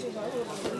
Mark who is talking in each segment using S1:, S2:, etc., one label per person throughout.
S1: Thank you.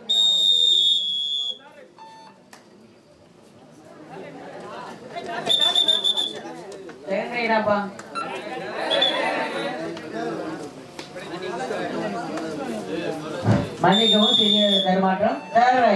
S1: தேங்காய்டாப்பா மன்னிக்கவும் சிறிய தருமாற்றம் தேவை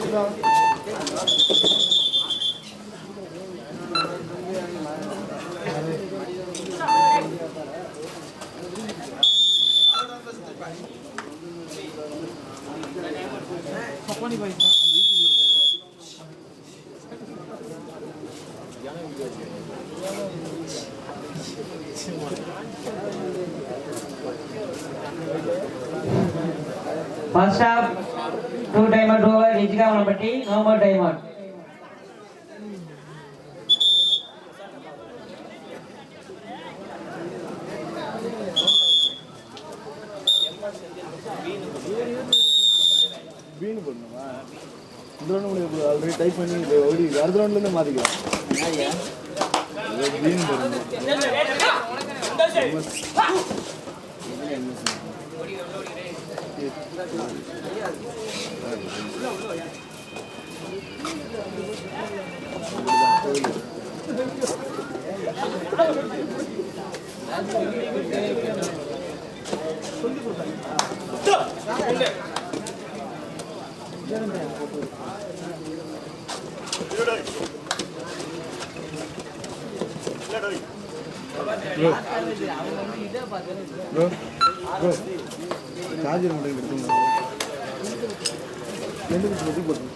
S1: ছিল। First half, two timer two over, Ichikamalapatti, no more timeout.
S2: பீன் பண்ணுமா இந்த ரவுண்ட் ஆல்ரெடி டைப் பண்ணி ஓடி அடுத்த பீன் பண்ணணும் ப்ரோ ப்ரோ சார்ஜர் மட்டும் எடுத்துங்க ரெண்டு நிமிஷம் பற்றி போட்டு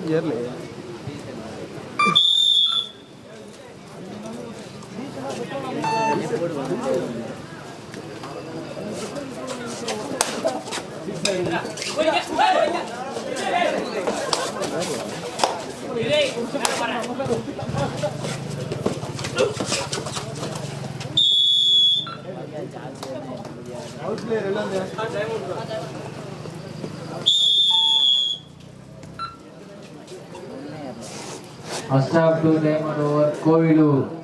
S2: தூக்கி போடு. சார்ஜ் எல்லாம்
S1: ஃபர்ஸ்ட் ஆஃப் டூ டைமண்ட்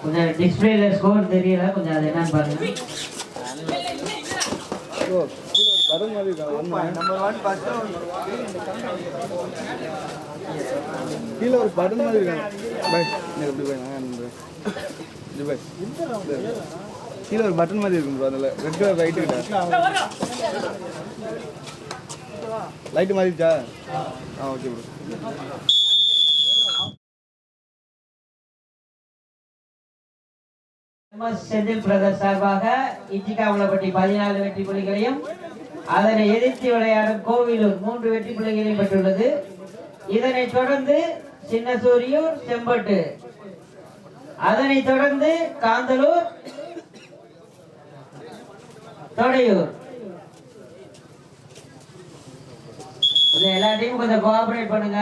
S1: கொஞ்சம் டிஸ்பிளேல ஸ்கோர் தெரியல கொஞ்சம் அது என்னன்னு பாருங்க.
S2: மாதிரி கீழே ஒரு படம் மாதிரி இருக்காங்க பை. எனக்கு எப்படி போய் நான் இது கீழே ஒரு பட்டன் மாதிரி இருக்கும் ப்ரோ அதில். ரெட் கலர் லைட்டு கிட்ட. லைட்டு மாறிடுச்சா? ஆ ஓகே ப்ரோ
S1: செந்தில் பிரதர் சார்பாக இஞ்சிக்காமலப்பட்டி பதினாலு வெற்றி புள்ளிகளையும் அதனை எதிர்த்து விளையாடும் கோவிலூர் மூன்று வெற்றி புள்ளிகளையும் பெற்றுள்ளது. இதனைத் தொடர்ந்து சின்னசூரியூர் செம்பட்டு. அதனைத் தொடர்ந்து காந்தலூர் தொடையூர். எல்லாத்தையும் கொஞ்சம் கோஆபரேட் பண்ணுங்க.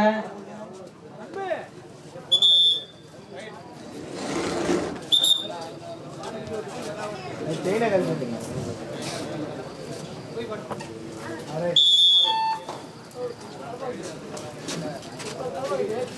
S3: செயினை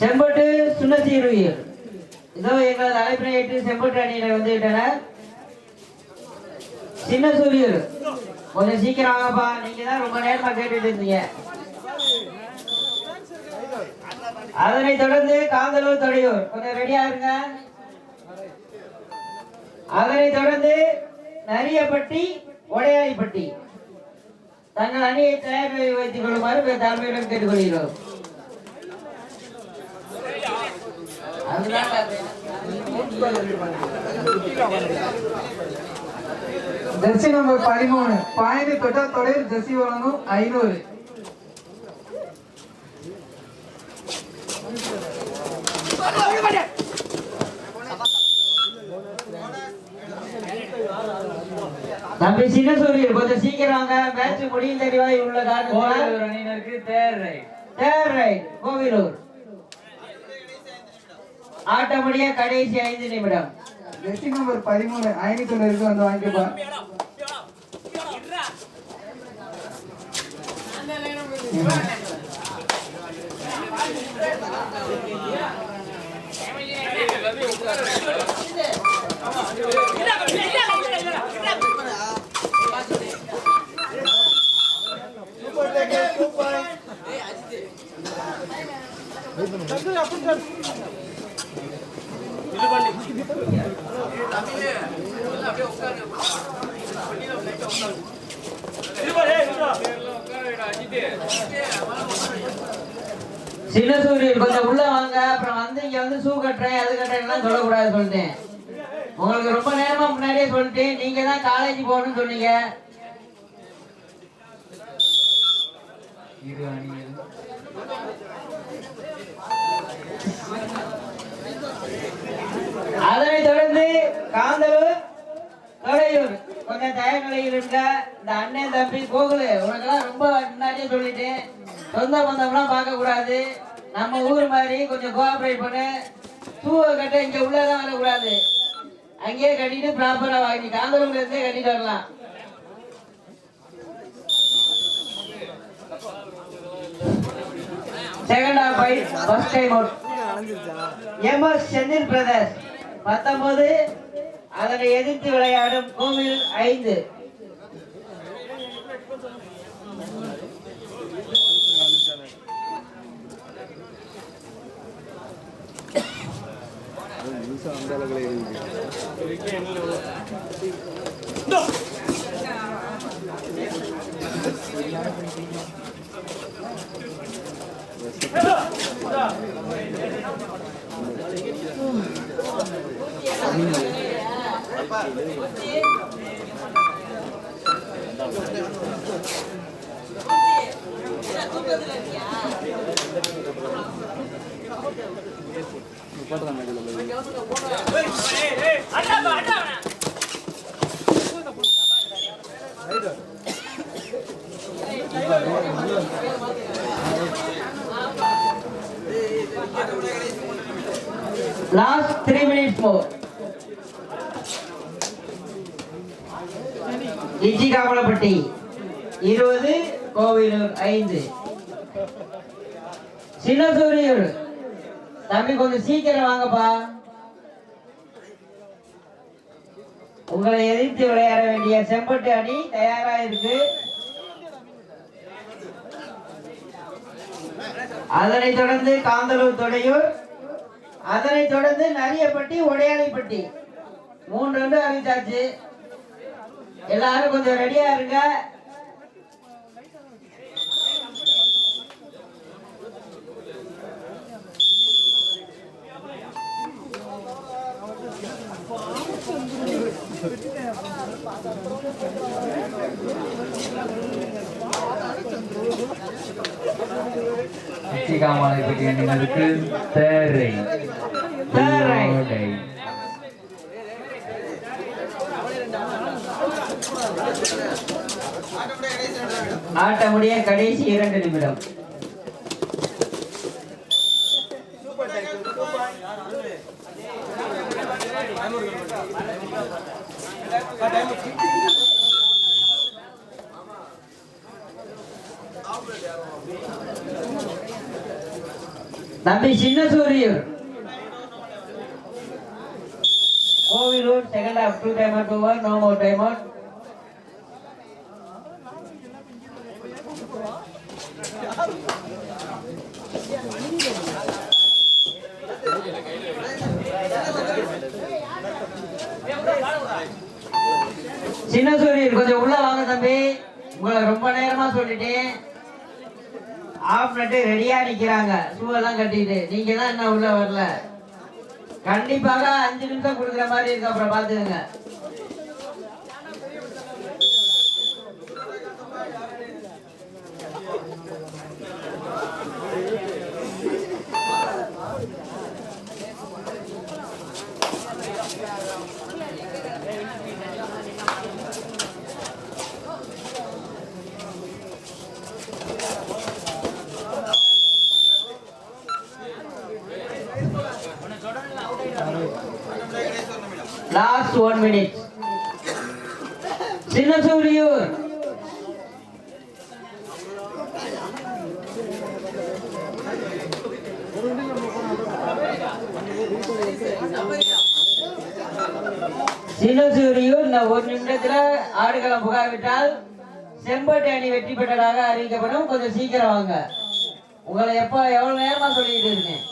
S3: செம்பட்டு அரே
S1: செம்பட்டு இதோ எங்களது அழைப்பினை ஏற்று செம்பட்டு அணியினர் வந்துவிட்டனர். சின்ன சூரியர் கொஞ்சம் சீக்கிரம் ஆகப்பா நீங்க தான் ரொம்ப நேரமா கேட்டுட்டு இருந்தீங்க. அதனை தொடர்ந்து காந்தலூர் தொடையூர். கொஞ்சம் ரெடியா இருங்க. அதனை தொடர்ந்து நரியப்பட்டி உடையாளிப்பட்டி தங்கள் அணியை தயார் வைத்துக் கொள்ளுமாறு தலைமையிடம் கேட்டுக்கொள்கிறோம். அதுதான்
S4: ஜெர்சி நம்பர் பதிமூணு. பாயிண்ட் தொட்டா தொடர் ஜெர்சி வழங்கும் ஐநூறு.
S1: தம்பி சின்ன சூரியன் கொஞ்சம் சீக்கிரம் வாங்க. மேட்ச் முடியும் தெரிவாய் உள்ள காரணத்தினால்
S5: கோவிலூர் அணியினருக்கு third right
S1: third right Kovilur. ஆட்ட முடிய கடைசி ஐந்து நிமிடம்.
S4: ஜெர்சி நம்பர் பதிமூணு ஐநூத்தி தொண்ணூறுக்கு வந்து வாங்கிக்கப்பா
S1: சின்ன சூரியன் கொஞ்சம் உள்ள வாங்க. இங்க வந்து ஷூ கட்டுறேன் அது கட்டுறேன் சொல்லக்கூடாது சொல்லிட்டேன். உங்களுக்கு ரொம்ப நேரமா முன்னாடியே சொல்லிட்டேன் நீங்க தான் காலேஜ் போகணும்னு சொன்னீங்க.
S5: இரு அணியில்
S1: தொடர்ந்து காந்தலூர் தொடையூர் கொஞ்சம் தய நிலையில் இருக்க இந்த அண்ணன் தம்பி கோகுலு உனக்கெல்லாம் ரொம்ப முன்னாடியே சொல்லிட்டேன். சொந்த பந்தம்லாம் பார்க்க கூடாது நம்ம ஊர் மாதிரி கொஞ்சம் கோஆபரேட் பண்ணு. ஷூவை கட்ட இங்க உள்ளதான் வரக்கூடாது. அங்கேயே கட்டிட்டு ப்ராப்பரா வாங்கி காந்தலூர்ல இருந்தே கட்டிட்டு வரலாம். Second half by first time out MS Senthil brothers பத்தொன்பது அதனை எதிர்த்து விளையாடும் கோவில் ஐந்து.
S2: முழுசாக அந்த அளவுக்கு இருக்குது போட்டுதான் இதில்
S1: லாஸ்ட் த்ரீ மினிட்ஸ் மோர் இச்சி காமலப்பட்டி. இருபது கோவிலூர் ஐந்து. சின்னசூரியூர். தம்பி கொஞ்சம் சீக்கிரம் வாங்கப்பா. உங்களை எதிர்த்து விளையாட வேண்டிய செம்பட்டு அணி தயாரா இருக்கு. அதனைத் தொடர்ந்து காந்தலூர் தொடையூர் அதனைத் தொடர்ந்து நரியப்பட்டி உடையாளிப்பட்டி மூணு ரெண்டு அறிவிச்சாச்சு எல்லாரும் கொஞ்சம் ரெடியா இருங்க.
S5: இச்சிகாமலைப்பட்டி அணியினருக்கு third. Right
S1: Third right.
S5: Right
S1: ஆட்ட முடிய கடைசி இரண்டு நிமிடம். தம்பி சின்ன சூரியர் Kovilur second half two time two one no more time one சின்ன சூரியர் கொஞ்சம் உள்ள வாங்க தம்பி. உங்களை ரொம்ப நேரமா சொல்லிட்டேன். ஆஃப் நட்டு ரெடியா நிக்கிறாங்க. ஷூவெல்லாம் கட்டிட்டு. நீங்க தான் என்ன உள்ள வரல. கண்டிப்பாக அஞ்சு நிமிஷம் கொடுக்குற மாதிரி இருக்கு. அப்புறம் பாத்துக்கோங்க லாஸ்ட் ஒன் மினிட் சின்ன சூரியூர் சின்னசூரியூர் இந்த ஒரு நிமிடத்துல ஆடுகளம் புகாவிட்டால் செம்பட்டி அணி வெற்றி பெற்றதாக அறிவிக்கப்படும். கொஞ்சம் சீக்கிரம் வாங்க. உங்களை எப்போ எவ்வளோ நேரமா சொல்லிட்டு இருக்கேன்?